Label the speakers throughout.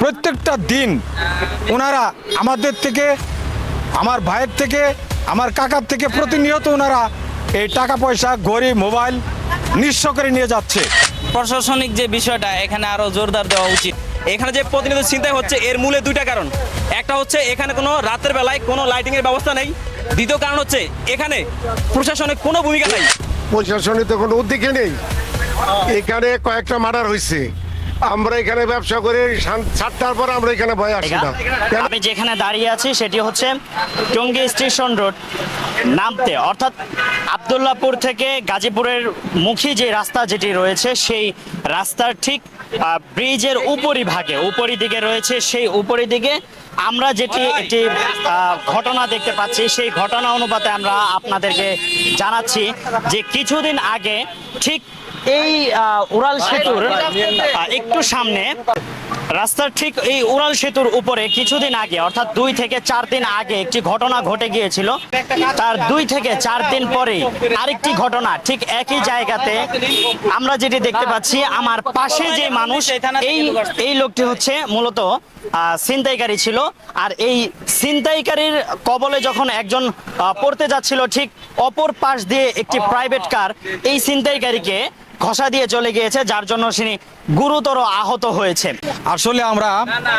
Speaker 1: প্রত্যেকটা দিন ওনারা আমাদের থেকে আমার ভাইয়ের থেকে আমার কাকার থেকে প্রতিনিয়ত ওনারা এই টাকা পয়সা ঘড়ি মোবাইল নিঃস্ব করে নিয়ে যাচ্ছে।
Speaker 2: প্রশাসনিক যে বিষয়টা এখানে আরও জোরদার দেওয়া উচিত। এখানে যে প্রতিনিয়ত চিন্তায় হচ্ছে এর মূলে দুইটা কারণ। একটা হচ্ছে এখানে কোনো রাতের বেলায় কোনো লাইটিং এর ব্যবস্থা নেই। দ্বিতীয় কারণ হচ্ছে এখানে প্রশাসনের কোনো ভূমিকা নেই।
Speaker 3: প্রশাসনের তো কোনো উদ্যোগে নেই। এখানে কয়েকটা মার্ডার হয়েছে আমরা এখানে ব্যবসা করে সাতটার পর আমরা এখানে ভয় আসি না।
Speaker 4: আমি যেখানে দাঁড়িয়ে আছি সেটি হচ্ছে টঙ্গী স্টেশন রোড নামতে। অর্থাৎ আবদুল্লাপুর থেকে গাজীপুরের মুখী যে রাস্তা যেটি রয়েছে সেই রাস্তার ঠিক ব্রিজের উপরি ভাগে উপরি দিকে রয়েছে সেই উপরি দিকে আমরা যেটি একটি ঘটনা দেখতে পাচ্ছি সেই ঘটনা অনুপাতে আমরা আপনাদেরকে জানাচ্ছি যে কিছুদিন আগে ঠিক এই উড়াল সেতুর একটু সামনে রাস্তার ঠিক এই উড়াল সেতুর উপরে কিছুদিন আগে অর্থাৎ দুই থেকে চার দিন আগে একটি ঘটনা ঘটে গিয়েছিল। তার দুই থেকে চার দিন পরে আরেকটি ঘটনা ঠিক একই জায়গাতে আমরা যেটি দেখতে পাচ্ছি আমার পাশে যে মানুষ এই এই লোকটি হচ্ছে মূলত ছিনতাইকারী ছিল। আর এই ছিনতাইকারীর কবলে যখন একজন পড়তে যাচ্ছিল ঠিক অপর পাশ দিয়ে একটি প্রাইভেট কার এই ছিনতাইকারীকে ঘষা দিয়ে চলে গিয়েছে যার জন্য তিনি গুরুতর আহত হয়েছে।
Speaker 1: আসলে আমরা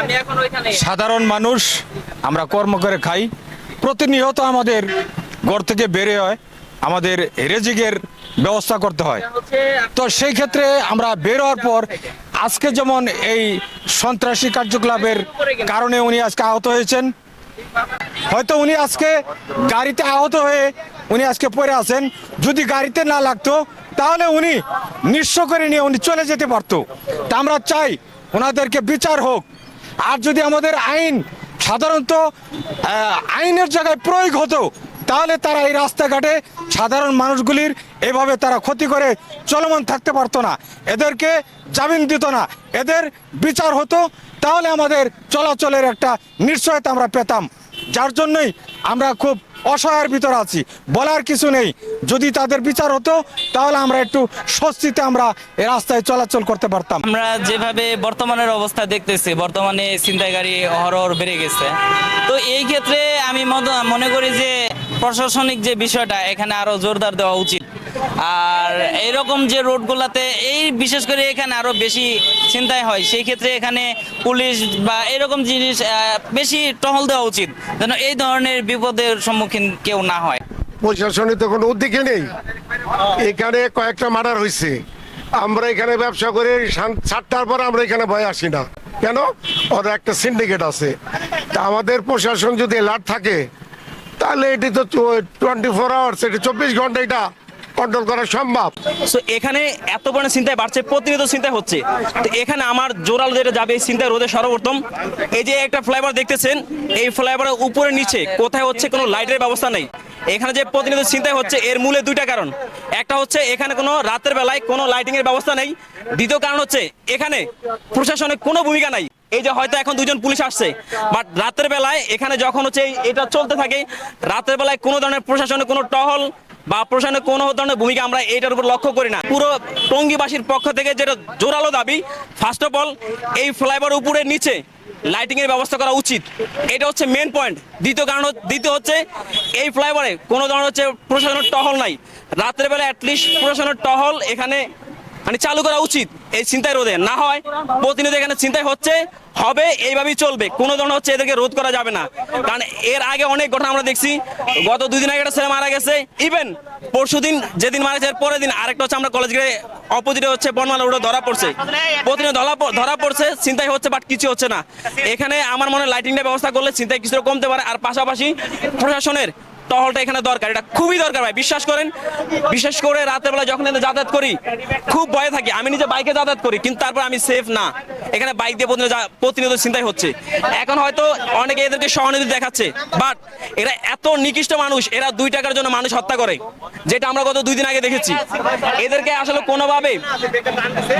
Speaker 2: আমি এখন ওইখানে
Speaker 1: সাধারণ মানুষ আমরা কর্ম করে খাই। প্রতিনিয়ত আমাদের ঘর থেকে বেরে হয় আমাদের রেজিকের ব্যবস্থা করতে হয়। তো সেই ক্ষেত্রে আমরা বের হওয়ার পর আজকে যেমন এই সন্ত্রাসী কার্যকলাপের কারণে উনি আজকে আহত হয়েছেন, হয়তো উনি আজকে গাড়িতে আহত হয়ে উনি আজকে পড়ে আছেন। যদি গাড়িতে না লাগতো, তাহলে উনি নিঃস্ব করে নিয়ে উনি চলে যেতে পারতো। তা আমরা চাই ওনাদেরকে বিচার হোক। আর যদি আমাদের আইন সাধারণত আইনের জায়গায় প্রয়োগ হতো তাহলে তারা এই রাস্তাঘাটে সাধারণ মানুষগুলির এভাবে তারা ক্ষতি করে চলমান থাকতে পারতো না। এদেরকে জামিন দিত না। এদের বিচার হতো। তাহলে আমাদের চলাচলের একটা নিশ্চয়তা আমরা পেতাম। যার জন্যই আমরা খুব অসহায়ের ভিতর আছি। বলার কিছু নেই। যদি তাদের বিচার হতো, তাহলে আমরা একটু স্বস্তিতে আমরা এই রাস্তায় চলাচল করতে পারতাম।
Speaker 2: আমরা যেভাবে বর্তমানের অবস্থা দেখতেছি, বর্তমানে ছিনতাইকারী হরর বেড়ে গেছে। তো এই ক্ষেত্রে আমি মনে করি যে প্রশাসনিক যে বিষয়টা, এখানে আরও জোরদার দেওয়া উচিত। আর এরকম যে রোডগুলোতে, এই বিশেষ করে এখানে আরও বেশি চিন্তায় হয়, সেই ক্ষেত্রে এখানে পুলিশ বা এরকম জিনিস বেশি টহল দেওয়া উচিত, যেন এই ধরনের বিপদের সম্মুখীন কেউ না হয়।
Speaker 3: প্রশাসনের তো কোনো উদ্যোগে নেই। এখানে কয়েকটা মার্ডার হয়েছে। আমরা এখানে ব্যবসা করে সাতটার পর আমরা এখানে ভয় আসি না। কেন? ওর একটা সিন্ডিকেট আছে। তা আমাদের প্রশাসন যদি অ্যালার্ট থাকে তাহলে এটি তো টোয়েন্টি ফোর আওয়ার্স এটি চব্বিশ ঘণ্টা এটা কন্ট্রোল করা সম্ভব।
Speaker 2: সো এখানে এত পরিমাণে চিন্তায় বাড়ছে, প্রতিনিয়ত চিন্তায় হচ্ছে। তো এখানে আমার জোরাল যেটা যাবে, এই চিন্তায় রোধে সর্বপ্রথম, এই যে একটা ফ্লাইওভার দেখতেছেন, এই ফ্লাইওভারের উপরে নিচে, কোথায় হচ্ছে কোনো লাইটের ব্যবস্থা নেই। এখানে যে প্রতিনিয়ত চিন্তায় হচ্ছে, এর মূলে দুইটা কারণ। একটা হচ্ছে, এখানে কোনো রাতের বেলায় কোনো লাইটিং এর ব্যবস্থা নেই। দ্বিতীয় কারণ হচ্ছে, এখানে প্রশাসনের কোনো ভূমিকা নাই। এই যে হয়তো এখন দুজন পুলিশ আসছে বাট রাতের বেলায় এখানে যখন হচ্ছে এটা চলতে থাকে, রাতের বেলায় কোনো ধরনের প্রশাসনের কোনো টহল বা প্রশাসনের কোনো ধরনের ভূমিকা আমরা এটার উপর লক্ষ্য করি না। পুরো টঙ্গিবাসীর পক্ষ থেকে যেটা জোরালো দাবি ফার্স্ট অফ অল এই ফ্লাইওভার উপরে নিচে লাইটিং এর ব্যবস্থা করা উচিত। এটা হচ্ছে মেন পয়েন্ট দ্বিতীয় কারণ দ্বিতীয় হচ্ছে, এই ফ্লাইওভারে কোনো ধরনের হচ্ছে প্রশাসনের টহল নাই। রাতের বেলা অ্যাটলিস্ট প্রশাসনের টহল এখানে মানে চালু করা উচিত এই চিন্তায় রোধে। না হয় প্রতিনিয়ত এখানে চিন্তায় হচ্ছে, হবে, এইভাবেই চলবে। কোনো ধরনের হচ্ছে এদেরকে রোধ করা যাবে না। কারণ এর আগে অনেক ঘটনা আমরা দেখছি, গত দুই দিন আগে একটা ছেলে মারা গেছে। ইভেন পরশু দিন যেদিন মারা গেছে পরের দিন আরেকটা হচ্ছে আমরা কলেজ গিয়ে অপোজিটে হচ্ছে বনমালা রোডে ধরা পড়ছে। প্রতিনিয়ত ধরা ধরা পড়ছে চিন্তাই হচ্ছে বাট কিছু হচ্ছে না। এখানে আমার মনে হয় লাইটিংটা ব্যবস্থা করলে চিন্তায় কিছুটা কমতে পারে। আর পাশাপাশি প্রশাসনের টহলটা এখানে দরকার, এটা খুবই দরকার ভাই, বিশ্বাস করেন। বিশেষ করে রাতের বেলা যখন যাতায়াত করি, খুব ভয়ে থাকি। আমি নিজে বাইকে যাতায়াত করি, কিন্তু তারপর আমি সেফ না। এখানে বাইক দিয়ে প্রতিনিয়ত প্রতিনিয়ত চিন্তাই হচ্ছে। এখন হয়তো অনেকে এদেরকে সহানুভূতি দেখাচ্ছে বাট এরা এত নিকৃষ্ট মানুষ, এরা দুই টাকার জন্য মানুষ হত্যা করে, যেটা আমরা গত দুই দিন আগে দেখেছি। এদেরকে আসলে কোনোভাবে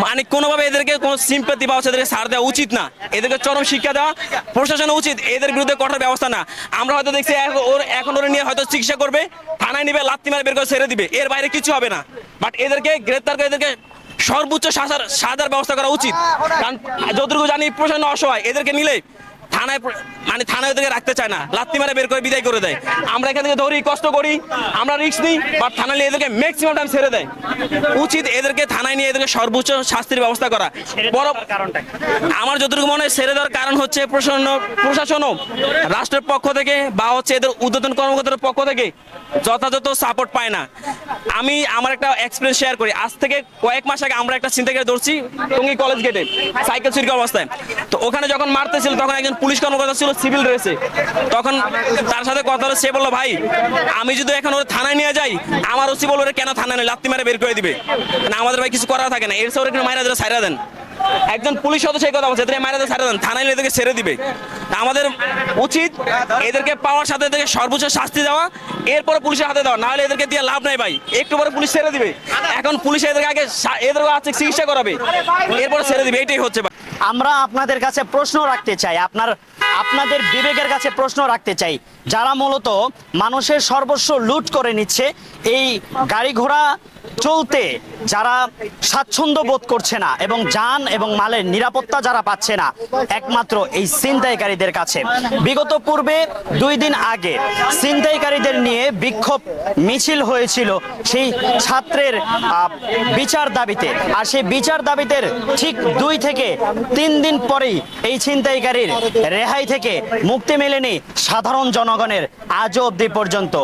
Speaker 2: মানে কোনোভাবে এদেরকে কোনো সিম্পাতি বা এদেরকে ছাড় দেওয়া উচিত না। এদেরকে চরম শিক্ষা দেওয়া প্রশাসন উচিত, এদের বিরুদ্ধে কঠোর ব্যবস্থা না আমরা হয়তো দেখছি ওর এখন ওরা নিয়ে হয়তো চিকিৎসা করবে, থানায় নিবে লাত্তি মারে বের করে ছেড়ে দিবে। এর বাইরে কিছু হবে না। বাট এদেরকে গ্রেপ্তার করে এদেরকে সর্বোচ্চ সাজার সাজার ব্যবস্থা করা উচিত। কারণ যতটুকু জানি, প্রশাসন অসহায়। এদেরকে নিলে থানায় মানে থানায় ওদেরকে রাখতে চায় না। লাত্তি মারে বের করে বিদায় করে দেয়। আমরা এখান থেকে ধরি কষ্ট করি আমরা রিস্ক নিই বাট থানায় এদেরকে ম্যাক্সিমাম টাইম ছেড়ে দেয়। উচিত এদেরকে থানায় নিয়ে এদেরকে সর্বোচ্চ শাস্তির ব্যবস্থা করা। বড়
Speaker 4: কারণটা
Speaker 2: আমার যতটুকু মনে হয় ছেড়ে দেওয়ার কারণ হচ্ছে প্রশাসন প্রশাসনও রাষ্ট্রের পক্ষ থেকে বা হচ্ছে এদের উদ্বোধন কর্মকর্তার পক্ষ থেকে যথাযথ সাপোর্ট পায় না। আমি আমার একটা এক্সপিরিয়েন্স শেয়ার করি। আজ থেকে কয়েক মাস আগে আমরা একটা চিন্তা করে ধরছি টঙ্গী কলেজ গেটে সাইকেল চুরি অবস্থায়। তো ওখানে যখন মারতেছিল তখন একজন পুলিশ কর্মকর্তা ছিল সিভিল ড্রেসে তখন তার সাথে কথা সে বলল, ভাই, আমি যদি এখন ওর থানায় নিয়ে যাই, আমার ওসি বলব কেন থানায় নেই? লাত্তি মারে বের করে দিবে। না, আমাদের ভাই কিছু করা থাকে না। এর সে ওরা কিন্তু মাইরা দিলে সাইরা দেন। একজন পুলিশ সদস্য এই কথা বলছে মাইরা দিয়ে ছাড়া দেন। থানায় নিয়ে এদেরকে ছেড়ে দিবে। আমাদের উচিত এদেরকে পাওয়ার সাথে এদেরকে সর্বোচ্চ শাস্তি দেওয়া এরপরে পুলিশের হাতে দেওয়া। নাহলে এদেরকে দিয়ে লাভ নাই ভাই। একটু পরে পুলিশ ছেড়ে দিবে। এখন পুলিশ এদেরকে আগে এদেরকে আছে চিকিৎসা করাবে। এরপরে ছেড়ে দিবে। এটাই হচ্ছে।
Speaker 4: আমরা আপনাদের কাছে প্রশ্ন রাখতে চাই। আপনার আপনাদের বিবেকের কাছে প্রশ্ন রাখতে চাই। যারা মূলত মানুষের সর্বস্ব লুট করে নিচ্ছে, এই গাড়ি ঘোড়া চলতে যারা স্বাচ্ছন্দ্য বোধ করছে না এবং যান এবং মালের নিরাপত্তা যারা পাচ্ছে না, একমাত্র এই ছিনতাইকারীদের কাছে। বিগত পূর্বে দুই দিন আগে ছিনতাইকারীদের নিয়ে বিক্ষোভ মিছিল হয়েছিল সেই ছাত্রের বিচার দাবিতে। আর সেই বিচার দাবিতে ঠিক দুই থেকে তিন দিন পরেই এই ছিনতাইকারীর রেহাই থেকে মুক্তি মেলেনি সাধারণ জনগণের আজও অব্দি পর্যন্ত।